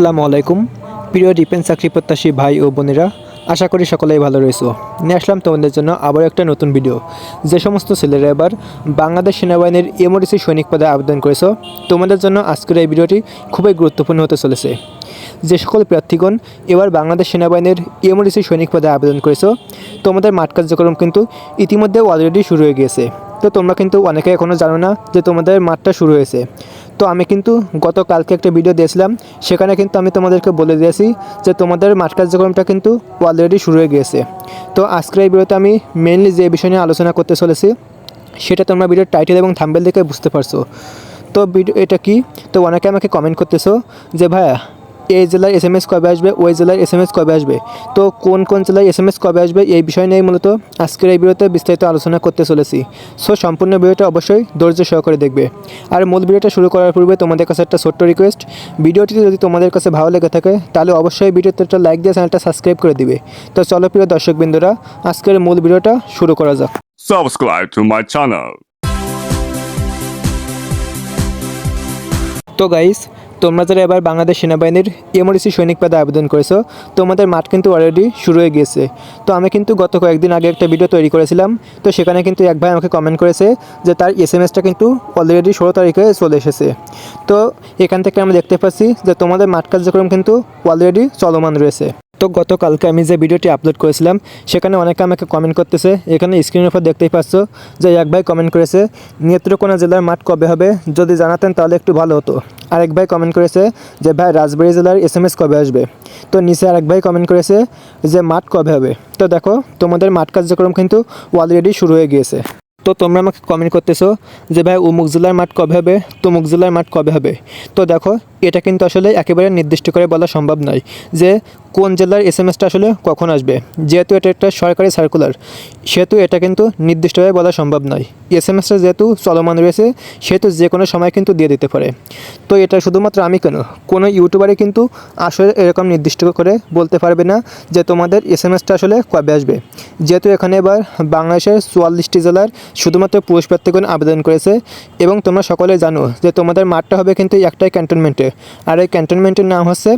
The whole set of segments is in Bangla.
আসসালামু আলাইকুম। প্রিয় ডিফেন্স চাকরি প্রত্যাশী ভাই ও বোনেরা, আশা করি সকলেই ভালো রয়েছো। নিয়ে আসলাম তোমাদের জন্য আবার একটা নতুন ভিডিও যে সমস্ত ছেলেরা এবার বাংলাদেশ সেনাবাহিনীর এমওডিসি সৈনিক পদে আবেদন করেছ, তোমাদের জন্য আজকের এই ভিডিওটি খুবই গুরুত্বপূর্ণ হতে চলেছে। যে সকল প্রার্থীগণ এবার বাংলাদেশ সেনাবাহিনীর এমওডিসি সৈনিক পদে আবেদন করেছ, তোমাদের মাঠ কার্যক্রম কিন্তু ইতিমধ্যে অলরেডি শুরু হয়ে গিয়েছে। তো তোমরা কিন্তু অনেকে এখনও জানো না যে তোমাদের মাঠটা শুরু হয়েছে। তো আমি কিন্তু গতকালকে একটা ভিডিও দিয়েছিলাম। সেখানে কিন্তু আমি তোমাদেরকে বলে দিয়েছি যে তোমাদের মাঠ কার্যক্রমটা কিন্তু অলরেডি শুরু হয়ে গিয়েছে। তো আজকের এই ভিডিওতে আমি মেনলি যে বিষয় নিয়ে আলোচনা করতে চলেছি, সেটা তোমরা ভিডিওর টাইটেল এবং থাম্বেল দেখে বুঝতে পারছ। তো ভিডিও এটা কি? তো অনেকে আমাকে কমেন্ট করতেছো যে, ভাইয়া এই জেলায় এস এম এস কবে আসবে ওই জেলায় এস এম এস কবে আসবে? তো কোন কোন জেলায় এস এম এস কবে আসবে এই বিষয় নিয়ে মূলত আজকের এই ভিডিওতে বিস্তারিত আলোচনা করতে চলেছি। সো সম্পূর্ণ ভিডিওটা অবশ্যই ধৈর্য সহকারে দেখবে। আর মূল ভিডিওটা শুরু করার পূর্বে তোমাদের কাছে একটা ছোট্ট রিকোয়েস্ট ভিডিওটি যদি তোমাদের কাছে ভালো লেগে থাকে তাহলে অবশ্যই ভিডিওতে একটা লাইক দিয়ে চ্যানেলটা সাবস্ক্রাইব করে দিবে। তো চলো প্রিয় দর্শকবৃন্দরা আজকের মূল ভিডিওটা শুরু করা যাক। Subscribe to my channel. তো গাইস তোমরা যারা এবার বাংলাদেশ সেনাবাহিনীর এমআরসি সৈনিক পদে আবেদন করেছ, তোমাদের মাঠ কিন্তু অলরেডি শুরু হয়ে গিয়েছে। তো আমি কিন্তু গত কয়েকদিন আগে একটা ভিডিও তৈরি করেছিলাম, তো সেখানে কিন্তু এক ভাই আমাকে কমেন্ট করেছে যে তার এস এম এসটা কিন্তু অলরেডি ষোলো তারিখে চলে এসেছে। তো এখান থেকে আমরা দেখতে পাচ্ছি যে তোমাদের মাঠ কার্যক্রম কিন্তু অলরেডি চলমান রয়েছে। তো গতকালকে আমি যে ভিডিওটি আপলোড করেছিলাম, সেখানে অনেকে আমাকে কমেন্ট করতেছে, এখানে স্ক্রিনের উপর দেখতেই পাচ্ছ যে এক ভাই কমেন্ট করেছে, নেত্রকোনা জেলার মাঠ কবে হবে? যদি জানাতেন তাহলে একটু ভালো হতো। আরেক ভাই কমেন্ট করেছে যে, ভাই, রাজবাড়ি জেলার এস এম এস কবে আসবে? তো নিচে আরেক ভাই কমেন্ট করেছে যে, মাঠ কবে হবে? তো দেখো, তোমাদের মাঠ কার্যক্রম কিন্তু অলরেডি শুরু হয়ে গিয়েছে। তো তোমরা আমাকে কমেন্ট করতেছো যে, ভাই, উমুক জেলার মাঠ কবে হবে? তুমুক জেলার মাঠ কবে হবে? তো দেখো, এটা কিন্তু আসলে একেবারে নির্দিষ্ট করে বলা সম্ভব নয় যে কোন জেলার এস এম এসটা আসলে কখন আসবে? যেহেতু এটা একটা সরকারি সার্কুলার সেহেতু এটা কিন্তু নির্দিষ্টভাবে বলা সম্ভব নয়। এস এম এসটা যেহেতু চলমান রয়েছে, সেহেতু যে কোনো সময় কিন্তু দিয়ে দিতে পারে। তো এটা শুধুমাত্র আমি কেন? কোনো ইউটিউবারই কিন্তু আসলে এরকম নির্দিষ্ট করে বলতে পারবে না যে তোমাদের এস এম এসটা আসলে কবে আসবে। যেহেতু এখানে এবার বাংলাদেশের চুয়াল্লিশটি জেলার শুধুমাত্র পুরুষ প্রার্থীগণ আবেদন করেছে এবং তোমরা সকলে জানো যে তোমাদের মাঠটা হবে কিন্তু একটাই ক্যান্টনমেন্টে আর এই ক্যান্টনমেন্টের নাম হচ্ছে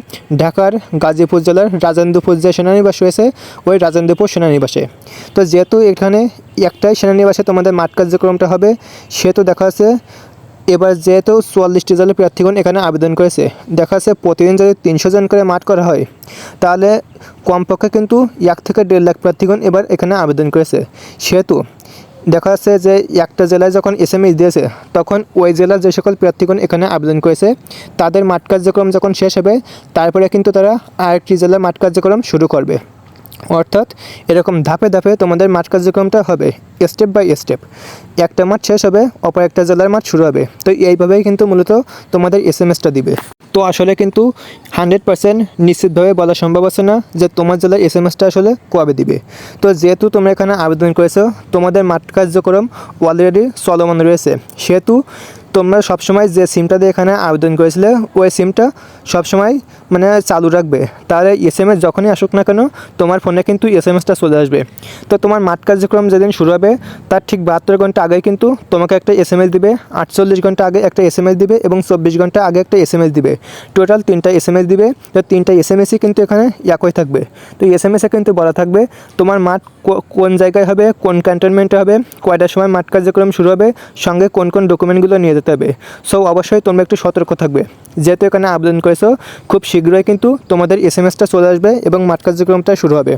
ঢাকার গাজীপুর জেলার রাজেন্দ্রপুর যে সেনানিবাস রয়েছে, ওই রাজেন্দ্রপুর সেনানিবাসে। তো যেহেতু এখানে একটাই সেনানিবাসে তোমাদের মাঠ কার্যক্রমটা হবে, সেহেতু দেখা যাচ্ছে এবার যেহেতু চুয়াল্লিশটি জেলার প্রার্থীগণ এখানে আবেদন করেছে, দেখা যাচ্ছে প্রতিদিন যদি তিনশো জন করে মাঠ করা হয়, তাহলে কমপক্ষে কিন্তু এক থেকে দেড় লাখ প্রার্থীগণ এবার এখানে আবেদন করেছে। সেহেতু দেখা যাচ্ছে যে একটা জেলায় যখন এস এম দিয়েছে, তখন ওই জেলার যে সকল প্রার্থীগণ এখানে আবেদন করেছে, তাদের মাঠ কার্যক্রম যখন শেষ হবে, তারপরে কিন্তু তারা আরেকটি জেলার মাঠ কার্যক্রম শুরু করবে। অর্থাৎ এরকম ধাপে ধাপে তোমাদের মাঠ কার্যক্রমটা হবে স্টেপ বাই স্টেপ একটা মাঠ শেষ হবে, অপর একটা জেলার মাঠ শুরু হবে। তো এইভাবেই কিন্তু মূলত তোমাদের এস এম এসটা দিবে। তো আসলে কিন্তু হান্ড্রেড পার্সেন্ট নিশ্চিতভাবে বলা সম্ভব আছে না যে তোমার জেলার এস এম এসটা আসলে কবে দিবে। তো যেহেতু তোমরা এখানে আবেদন করেছ, তোমাদের মাঠ কার্যক্রম অলরেডি চলমান রয়েছে। সেহেতু তোমরা সবসময় যে সিমটা দিয়ে এখানে আবেদন করেছিলে, ওই সিমটা সবসময় মানে চালু রাখবে। তাহলে এস এম এস যখনই আসুক না কেন, তোমার ফোনে কিন্তু এস এম এসটা চলে আসবে। তো তোমার মাঠ কার্যক্রম যেদিন শুরু হবে, তার ঠিক বাহাত্তর ঘণ্টা আগে কিন্তু তোমাকে একটা এস এম এস দিবে, আটচল্লিশ ঘণ্টা আগে একটা এস এম এস দিবে এবং চব্বিশ ঘণ্টা আগে একটা এস এম এস দিবে। টোটাল তিনটা এস এম এস দিবে, তো তিনটা এস এম এসই কিন্তু এখানে একই থাকবে। তো এস এম এসে কিন্তু বলা থাকবে, তোমার মাঠ কোন জায়গায় হবে, কোন ক্যান্টনমেন্টে হবে, কয়টার সময় মাঠ কার্যক্রম শুরু হবে, সঙ্গে কোন কোন ডকুমেন্টগুলো নিয়ে যেতে হবে। সো অবশ্যই তোমরা একটু সতর্ক থাকবে। যেহেতু এখানে আবেদন করেছ, খুব শীঘ্রই কিন্তু তোমাদের এস এম এসটা চলে আসবে এবং মাঠ কার্যক্রমটা শুরু হবে।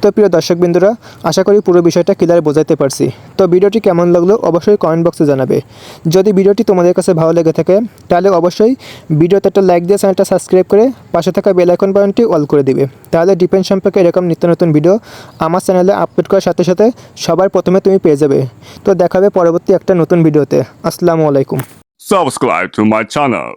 তো প্রিয় দর্শকবৃন্দুরা, আশা করি পুরো বিষয়টা ক্লিয়ার বোঝাতে পারছি। তো ভিডিওটি কেমন লাগল অবশ্যই কমেন্ট বক্সে জানাবে। যদি ভিডিওটি তোমাদের কাছে ভালো লেগে থাকে, তাহলে অবশ্যই ভিডিওতে একটা লাইক দিয়ে চ্যানেলটা সাবস্ক্রাইব করে পাশে থাকা বেল আইকন অল করে দিবে। তাহলে ডিপেন্ড সম্পর্কে এরকম নিত্য নতুন ভিডিও আমার চ্যানেলে আপলোড করার সাথে সাথে সবার প্রথমে তুমি পেয়ে যাবে। তো দেখাবে পরবর্তী একটা নতুন ভিডিওতে। আসসালামু আলাইকুম। Subscribe to my channel.